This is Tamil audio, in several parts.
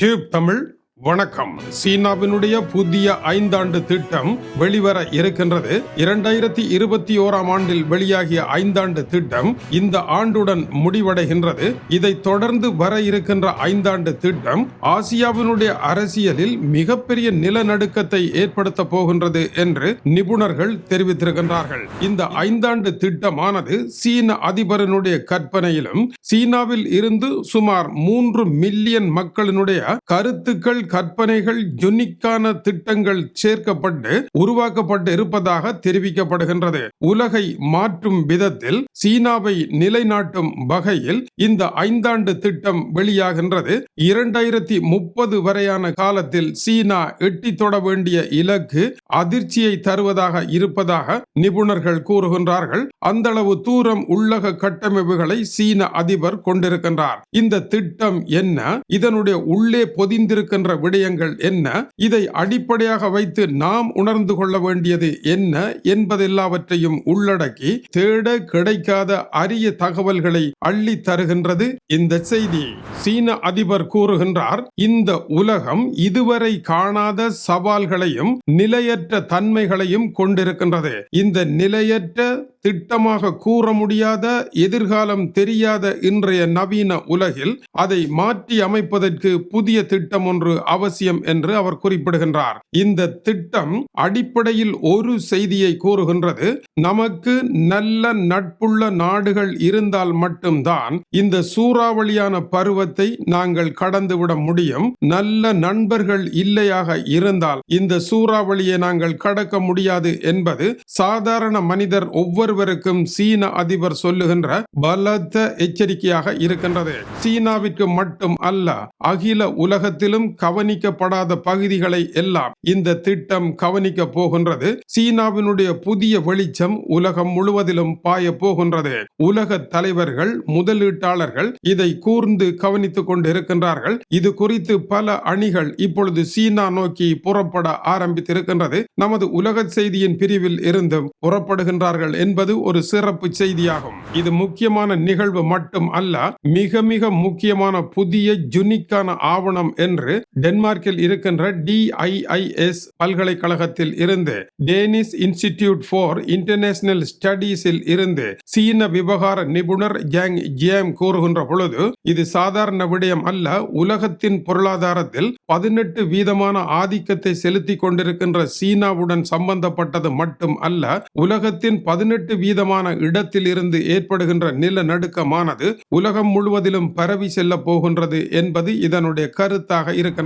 டியூப் தமிழ் வணக்கம். சீனாவினுடைய புதிய ஐந்தாண்டு திட்டம் வெளிவர இருக்கின்றது. இரண்டாயிரத்தி இருபத்தி ஓராம் ஆண்டில் வெளியாகிய ஐந்தாண்டு திட்டம் இந்த ஆண்டுடன் முடிவடைகின்றது. இதை தொடர்ந்து வர இருக்கின்ற ஐந்தாண்டு திட்டம் ஆசியாவினுடைய அரசியலில் மிகப்பெரிய நிலநடுக்கத்தை ஏற்படுத்த போகின்றது என்று நிபுணர்கள் தெரிவித்திருக்கின்றார்கள். இந்த ஐந்தாண்டு திட்டமானது சீன அதிபரனுடைய கற்பனையிலும் சீனாவில் இருந்து சுமார் மூன்று மில்லியன் மக்களினுடைய கருத்துக்கள் கற்பனைகள் யுனிக்கான திட்டங்கள் சேர்க்கப்பட்டு உருவாக்கப்பட்டு இருப்பதாக தெரிவிக்கப்படுகின்றது. உலகை மாற்றும் விதத்தில் சீனாவை நிலைநாட்டும் வகையில் இந்த ஐந்தாண்டு திட்டம் வெளியாகின்றது. இரண்டாயிரத்தி முப்பது வரையான காலத்தில் சீனா எட்டி தொட வேண்டிய இலக்கு அதிர்ச்சியை தருவதாக இருப்பதாக நிபுணர்கள் கூறுகின்றார்கள். அந்த அளவு தூரம் உள்ளக கட்டமைப்புகளை சீன அதிபர் கொண்டிருக்கின்றார். இந்த திட்டம் என்ன? இதனுடைய உள்ளே பொதிந்திருக்கின்ற விடயங்கள் என்ன? இதை அடிப்படையாக வைத்து நாம் உணர்ந்து கொள்ள வேண்டியது என்ன என்பதெல்லாவற்றையும் உள்ளடக்கி தேட கிடைக்காத அரிய தகவல்களை அள்ளி தருகின்றது. இந்த செய்தி சீன அதிபர் கூறுகின்றார் இந்த உலகம் இதுவரை காணாத சவால்களையும் நிலைய நிலையற்ற தன்மைகளையும் கொண்டிருக்கின்றது. இந்த நிலையற்ற திட்டமாக கூற முடியாத எதிர்காலம் தெரியாத இன்றைய நவீன உலகில் அதை மாற்றி அமைப்பதற்கு புதிய திட்டம் ஒன்று அவசியம் என்று அவர் குறிப்பிடுகின்றார். இந்த திட்டம் அடிப்படையில் ஒரு செய்தியை கூறுகின்றது. நமக்கு நல்ல நட்புள்ள நாடுகள் இருந்தால் மட்டும்தான் இந்த சூறாவளியான பருவத்தை நாங்கள் கடந்துவிட முடியும். நல்ல நண்பர்கள் இல்லையாக இருந்தால் இந்த சூறாவளியை நாங்கள் கடக்க முடியாது என்பது சாதாரண மனிதர் ஒவ்வொருவருக்கும் சீன அதிபர் சொல்லுகின்ற பலத்த எச்சரிக்கையாக இருக்கின்றது. சீனாவிற்கு மட்டும் அல்ல அகில உலகத்திலும் கவனிக்கப்படாத பகுதிகளை எல்லாம் இந்த திட்டம் கவனிக்க போகின்றது. சீனாவினுடைய புதிய வெளிச்சம் உலகம் முழுவதிலும் பாய போகின்றது. உலக தலைவர்கள் முதலீட்டாளர்கள் இதை கூர்ந்து கவனித்துக் கொண்டு இருக்கின்றார்கள் இது குறித்து பல அணிகள் இப்பொழுது சீனா நோக்கி புறப்பட ஆரம்பித்திருக்கின்றது. நமது உலக செய்தியின் பிரிவில் இருந்தும் புறப்படுகின்றார்கள் என்பது ஒரு சிறப்பு செய்தியாகும். இது முக்கியமான நிகழ்வு மட்டும் அல்ல மிக மிக முக்கியமான புதிய ஜுனிக்கான ஆவணம் என்று டென்மார்க்கில் இருக்கின்ற டிஐஐஎஸ் பல்கலைக்கழகத்தில் இருந்து டேனிஸ் இன்ஸ்டிடியூட் ஃபார் இன்டர்நேஷனல் ஸ்டடீஸில் இருந்து சீன விவகார நிபுணர் ஜாங் ஜியாம் கூறுகின்ற பொழுது இது சாதாரண விடயம் அல்ல உலகத்தின் பொருளாதாரத்தில் பதினெட்டு வீதமான ஆதிக்கத்தை செலுத்தி கொண்டிருக்கின்ற சீனாவுடன் சம்பந்தப்பட்டது மட்டும் அல்ல உலகத்தின் பதினெட்டு வீதமான இடத்தில் இருந்து ஏற்படுகின்ற நிலநடுக்கமானது உலகம் முழுவதிலும் பரவி செல்ல போகின்றது என்பது இதனுடைய கருத்தாக இருக்கின்றது.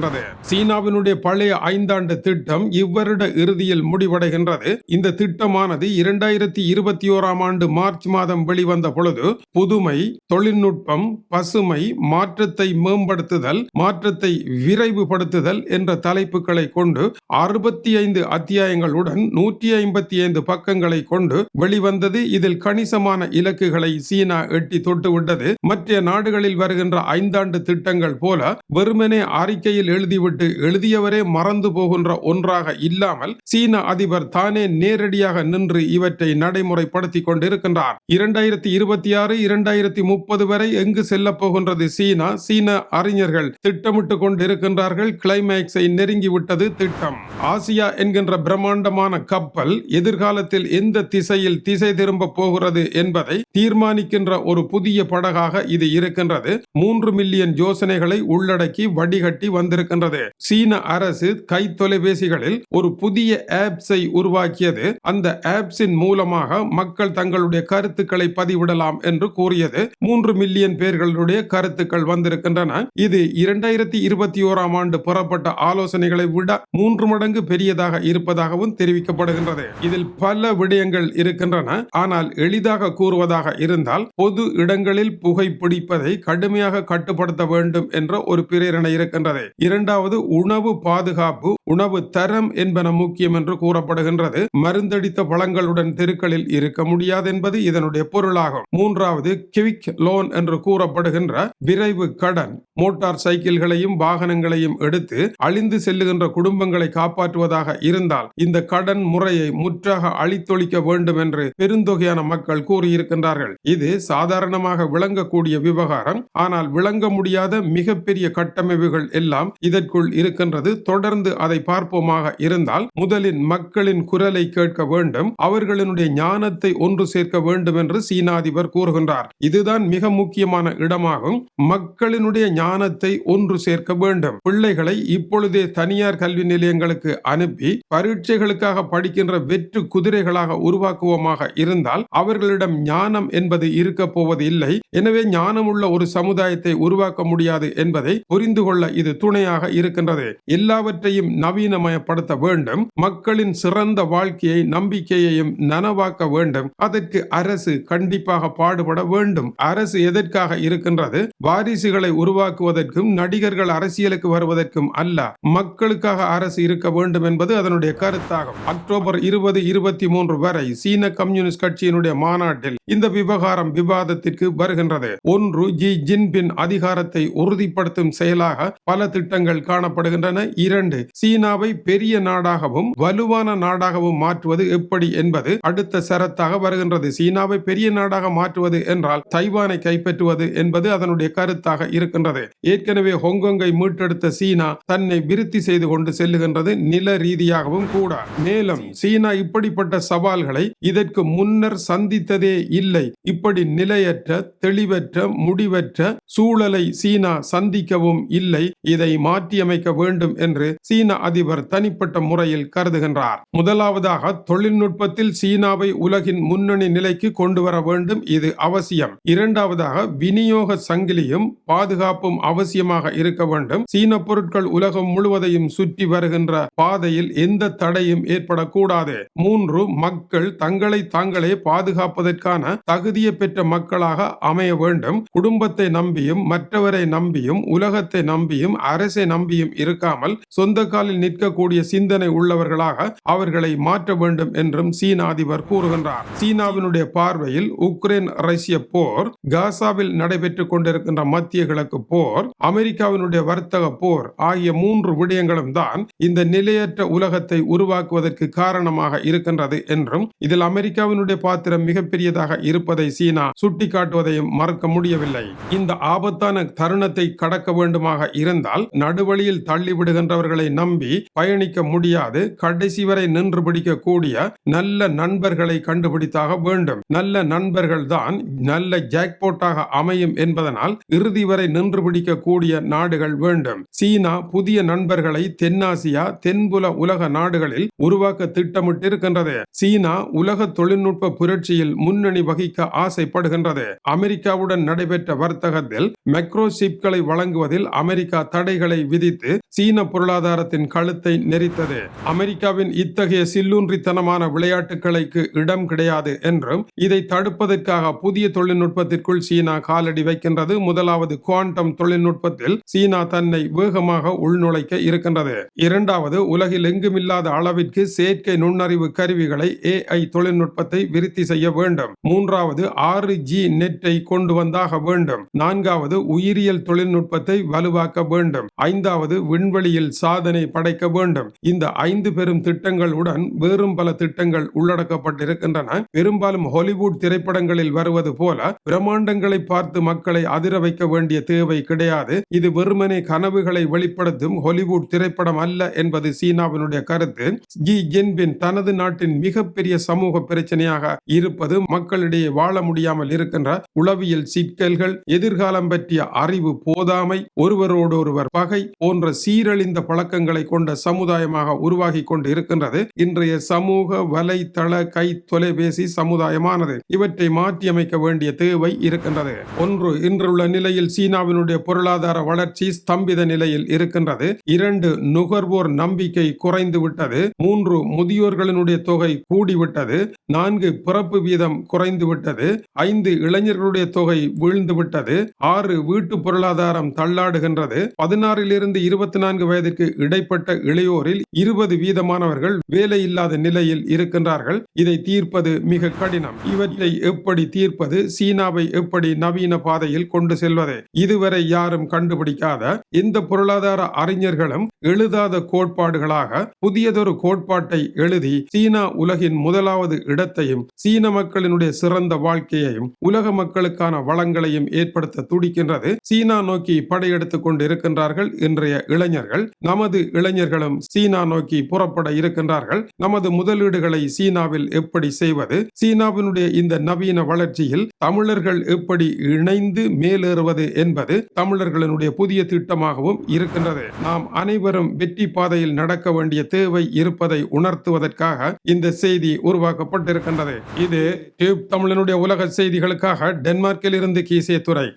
சீனாவினுடைய பழைய ஐந்தாண்டு திட்டம் இவ்வருட இறுதியில் முடிவடைகின்றது. இந்த திட்டமானது இரண்டாயிரத்தி இருபத்தி ஓராம் ஆண்டு மார்ச் மாதம் வெளிவந்த பொழுது புதுமை தொழில்நுட்பம் பசுமை மாற்றத்தை மேம்படுத்துதல் மாற்றத்தை விரைவுபடுத்துதல் என்ற தலைப்புகளை கொண்டு அறுபத்தி ஐந்து அத்தியாயங்களுடன் நூற்றி ஐம்பத்தி ஐந்து பக்கங்களை கொண்டு வெளிவந்தது. இதில் கணிசமான இலக்குகளை சீனா எட்டி தொட்டுவிட்டது. மற்ற நாடுகளில் வருகின்ற ஐந்தாண்டு திட்டங்கள் போல வெறுமனே அறிக்கையில் எழுதிவிட்டு எழுதியவரே மறந்து போகின்ற ஒன்றாக இல்லாமல் சீன அதிபர் தானே நேரடியாக நின்று இவற்றை நடைமுறைப்படுத்திக் கொண்டிருக்கின்றார். இரண்டாயிரத்தி இருபத்தி ஆறு இரண்டாயிரத்தி முப்பது வரை எங்கு செல்ல போகின்றது சீனா? சீன அறிஞர்கள் திட்டமிட்டு கொண்டிருக்கின்றார்கள். கிளைமேக்ஸை நெருங்கிவிட்டது திட்டம். ஆசியா என்கின்ற பிரம்மாண்டமான கப்பல் எதிர்காலத்தில் எந்த திசையில் திசை திரும்ப போகிறது என்பதை தீர்மானிக்கின்ற ஒரு புதிய படகாக இது இருக்கின்றது. மூன்று மில்லியன் யோசனைகளை உள்ளடக்கி வடிகட்டி வந்திருக்கின்றது சீன அரசு கை தொலைபேசிகளில் ஒரு புதிய ஆப்ஸை உருவாக்கியது. அந்த ஆப்ஸின் மூலமாக மக்கள் தங்களுடைய கருத்துக்களை பதிவிடலாம் என்று கூறியது. மூன்று மில்லியன் பேர்களுடைய கருத்துக்கள் வந்திருக்கின்றன. இது இரண்டாயிரத்தி இருபத்தி ஓராம் ஆண்டு புறப்பட்ட ஆலோசனைகளை விட மூன்று மடங்கு பெரியதாக இருப்பதாகவும் தெரிவிக்கப்படுகின்றது. இதில் பல விடயங்கள் இருக்கின்றன. ஆனால் எளிதாக கூறுவதாக இருந்தால் பொது இடங்களில் புகைப்பிடிப்பதை கடுமையாக கட்டுப்படுத்த வேண்டும் என்ற ஒரு பிரேரணை இருக்கின்றது. இரண்டாவது உணவு பாதுகாப்பு உணவு தரம் என்பன முக்கியம் என்று கூறப்படுகின்றது. மருந்தடித்த பழங்களுடன் தெருக்களில் இருக்க முடியாது என்பது இதனுடைய பொருளாகும். மூன்றாவது கிவிக் லோன் என்று கூறப்படுகின்ற விரைவு கடன். மோட்டார் சைக்கிள்களையும் வாகனங்களையும் எடுத்து அழிந்து செல்லுகின்ற குடும்பங்களை காப்பாற்றுவதாக இருந்தால் இந்த கடன் முறையை முற்றாக அழித்தொழிக்க வேண்டும் என்று பெருந்தொகையான மக்கள் கூறியிருக்கின்றார்கள். இது சாதாரணமாக விளங்கக்கூடிய விவகாரம். ஆனால் விளங்க முடியாத மிகப்பெரிய கட்டமைப்புகள் எல்லாம் எல்லாம் இதற்குள் இருக்கின்றது. தொடர்ந்து அதை பார்ப்போமாக இருந்தால் முதலில் மக்களின் குரலை கேட்க வேண்டும். அவர்களினுடைய ஞானத்தை ஒன்று சேர்க்க வேண்டும் என்று சீனாதிபர் கூறுகின்றார். இதுதான் மிக முக்கியமான இடமாகும். மக்களினுடைய ஞானத்தை ஒன்று சேர்க்க வேண்டும். பிள்ளைகளை இப்பொழுதே தனியார் கல்வி நிலையங்களுக்கு அனுப்பி பரீட்சைகளுக்காக படிக்கின்ற வெற்று குதிரைகளாக உருவாக்குவோமாக இருந்தால் அவர்களிடம் ஞானம் என்பது இருக்க போவது இல்லை எனவே ஞானமுள்ள ஒரு சமுதாயத்தை உருவாக்க முடியாது என்பதை புரிந்து கொள்ள இது துணை துணையாக இருக்கின்றது. எல்லாவற்றையும் நவீனமயப்படுத்த வேண்டும். மக்களின் சிறந்த வாழ்க்கையை நம்பிக்கையையும் நனவாக்க வேண்டும். அதற்கு அரசு கண்டிப்பாக பாடுபட வேண்டும். அரசு எதற்காக இருக்கின்றது? வாரிசுகளை உருவாக்குவதற்கும் நடிகர்கள் அரசியலுக்கு வருவதற்கும் அல்ல. மக்களுக்காக அரசு இருக்க வேண்டும் என்பது அதனுடைய கருத்தாகும். அக்டோபர் இருபது இருபத்தி மூன்று வரை சீன கம்யூனிஸ்ட் கட்சியினுடைய மாநாட்டில் இந்த விவகாரம் விவாதத்திற்கு வருகின்றது. ஒன்று ஜி ஜின்பின் அதிகாரத்தை உறுதிப்படுத்தும் செயலாக பல திட்டங்கள் காணப்படுகின்றன. இரண்டு சீனாவை பெரிய நாடாகவும் வலுவான நாடாகவும் மாற்றுவது எப்படி என்பது அடுத்த சரத்தாக வருகின்றது. சீனாவை பெரிய நாடாக மாற்றுவது என்றால் தைவானை கைப்பற்றுவது என்பது அதனுடைய கருத்தாக இருக்கின்றது. ஏற்கனவே ஹொங்கொங்கை மீட்டெடுத்த சீனா தன்னை விருத்தி செய்து கொண்டு செல்லுகின்றது நில ரீதியாகவும் கூட. மேலும் சீனா இப்படிப்பட்ட சவால்களை இதற்கு முன்னர் சந்தித்ததே இல்லை. இப்படி நிலையற்ற தெளிவற்ற முடிவற்ற சூழலை சீனா சந்திக்கவும் இல்லை. இதை மாற்றியமைக்க வேண்டும் என்று சீன அதிபர் தனிப்பட்ட முறையில் கருதுகின்றார். முதலாவதாக தொழில்நுட்பத்தில் சீனாவை உலகின் முன்னணி நிலைக்கு கொண்டு வர வேண்டும் இது அவசியம். இரண்டாவதாக விநியோக சங்கிலியும் பாதுகாப்பும் அவசியமாக இருக்க வேண்டும். சீன பொருட்கள் உலகம் முழுவதையும் சுற்றி வருகின்ற பாதையில் எந்த தடையும் ஏற்படக்கூடாது. மூன்று மக்கள் தங்களை தாங்களே பாதுகாப்பதற்கான தகுதியை பெற்ற மக்களாக அமைய வேண்டும். குடும்பத்தை நம்பியும் மற்றவரை நம்பியும் உலகத்தை நம்பியும் அரசு அரசை நம்பியும் இருக்காமல் சொந்த காலில் நிற்கக்கூடிய சிந்தனை உள்ளவர்களாக அவர்களை மாற்ற வேண்டும் என்றும் சீன அதிபர் கூறுகின்றார். சீனாவினுடைய பார்வையில் உக்ரைன் ரஷ்ய போர் காசாவில் நடைபெற்றுக் கொண்டிருக்கின்ற மத்திய கிழக்கு போர் அமெரிக்காவினுடைய வர்த்தக போர் ஆகிய மூன்று விடயங்களும் தான் இந்த நிலையற்ற உலகத்தை உருவாக்குவதற்கு காரணமாக இருக்கின்றது என்றும் இதில் அமெரிக்காவினுடைய பாத்திரம் மிகப்பெரியதாக இருப்பதை சீனா சுட்டிக்காட்டுவதையும் மறக்க முடியவில்லை. இந்த ஆபத்தான தருணத்தை கடக்க வேண்டுமாக இருந்தால் நடுவழியில் தள்ளிவிடுகின்றவர்களை நம்பி பயணிக்க முடியாது. கடைசி வரை நின்று பிடிக்கக்கூடிய நல்ல நண்பர்களை கண்டுபிடித்தாக வேண்டும். நல்ல நண்பர்கள் தான் நல்ல ஜாக்போட்டாக அமையும் என்பதனால் இறுதி வரை நின்று பிடிக்கக்கூடிய நாடுகள் வேண்டும். சீனா புதிய நண்பர்களை தென்னாசியா தென்புல உலக நாடுகளில் உருவாக்க திட்டமிட்டிருக்கின்றது. சீனா உலக தொழில்நுட்ப புரட்சியில் முன்னணி வகிக்க ஆசைப்படுகின்றது. அமெரிக்காவுடன் நடைபெற்ற வர்த்தகத்தில் மைக்ரோசிப்களை வழங்குவதில் அமெரிக்கா தடைகள் விதித்து சீன பொருளாதாரத்தின் கழுத்தை நெறித்தது அமெரிக்காவின் இத்தகைய சில்லூன்றித்தனமான விளையாட்டுகளுக்கு இடம் கிடையாது என்றும் இதை தடுப்பதற்காக புதிய தொழில்நுட்பத்திற்குள் சீனா காலடி வைக்கின்றது. முதலாவது குவாண்டம் தொழில்நுட்பத்தில் சீனா தன்னை வேகமாக உள்நுழைக்க இருக்கின்றது. இரண்டாவது உலகில் எங்குமில்லாத அளவிற்கு செயற்கை நுண்ணறிவு கருவிகளை ஏஐ தொழில்நுட்பத்தை விருத்தி செய்ய வேண்டும். மூன்றாவது ஆறு ஜி நெட்டை கொண்டு வந்தாக வேண்டும். நான்காவது உயிரியல் தொழில்நுட்பத்தை வலுவாக்க வேண்டும். ஐந்தாவது விண் விண்வெளியில் சாதனை படைக்க வேண்டும். இந்த ஐந்து பெரும் திட்டங்களுடன் வேறும் பல திட்டங்கள் உள்ளடக்கப்பட்டிருக்கின்றன. பெரும்பாலும் ஹாலிவுட் திரைப்படங்களில் வருவது போல பிரம்மாண்டங்களை பார்த்து மக்களை அதிர வைக்க வேண்டிய தேவை கிடையாது. இது வெறுமனே கனவுகளை வெளிப்படுத்தும் ஹாலிவுட் திரைப்படம் அல்ல என்பது சீனாவினுடைய கருத்து. ஜி ஜின்பின் தனது நாட்டின் மிகப்பெரிய சமூக பிரச்சனையாக இருப்பது மக்களிடையே வாழ முடியாமல் இருக்கின்ற உளவியல் சிக்கல்கள் எதிர்காலம் பற்றிய அறிவு போதாமை ஒருவரோடொருவர் பகை போன்ற சீரழிந்த பழக்கங்களை கொண்ட சமுதாயமாக உருவாகி கொண்டு இருக்கின்றது இன்றைய சமூக வலைத்தள கை தொலைபேசி சமுதாயமானது இவற்றை மாற்றியமைக்க வேண்டிய தேவை இருக்கின்றது. ஒன்று இன்றுள்ள நிலையில் சீனாவினுடைய பொருளாதார வளர்ச்சி ஸ்தம்பித நிலையில் இருக்கின்றது. இரண்டு நுகர்வோர் நம்பிக்கை குறைந்து விட்டது மூன்று முதியோர்களினுடைய தொகை கூடிவிட்டது. நான்கு பிறப்பு வீதம் குறைந்து விட்டது ஐந்து இளைஞர்களுடைய தொகை வீழ்ந்து விட்டது ஆறு வீட்டு பொருளாதாரம் தள்ளாடுகின்றது. பதினாறிலிருந்து இருபத்தி நான்கு வயதிற்கு இடைப்பட்ட இளையோரில் இருபது வீதமானவர்கள் வேலை இல்லாத நிலையில் இருக்கின்றார்கள். இதை தீர்ப்பது மிக கடினம். இவற்றை எப்படி தீர்ப்பது? சீனாவை எப்படி நவீன பாதையில் கொண்டு செல்வது? இதுவரை யாரும் கண்டுபிடிக்காத இந்த பொருளாதார அறிஞர்களும் எழுதாத கோட்பாடுகளாக புதியதொரு கோட்பாட்டை எழுதி சீனா உலகின் முதலாவது இடத்தையும் சீன மக்களினுடைய சிறந்த வாழ்க்கையையும் உலக மக்களுக்கான வளங்களையும் ஏற்படுத்த துடிக்கின்றது. சீனா நோக்கி படையெடுத்துக் கொண்டு இன்றைய இருக்கின்றார்கள் இன்றைய இளைஞர்கள் நமது இளைஞர்களும் சீனா நோக்கி புறப்பட இருக்கின்றார்கள். நமது முதலீடுகளை சீனாவில் எப்படி செய்வது? சீனாவினுடைய இந்த நவீன வளர்ச்சியில் தமிழர்கள் எப்படி இணைந்து மேலேறுவது என்பது தமிழர்களினுடைய புதிய திட்டமாகவும் இருக்கின்றது. நாம் அனைவரும் வெற்றி பாதையில் நடக்க வேண்டிய தேவை இருப்பதை உணர்த்துவதற்காக இந்த செய்தி உருவாக்கப்பட்டிருக்கின்றது. இது டியூப் தமிழனுடைய உலக செய்திகளுக்காக டென்மார்க்கில் இருந்து கீசே துறை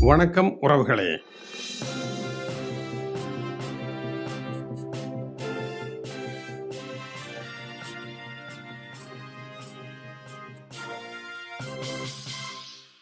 வணக்கம் உறவுகளே.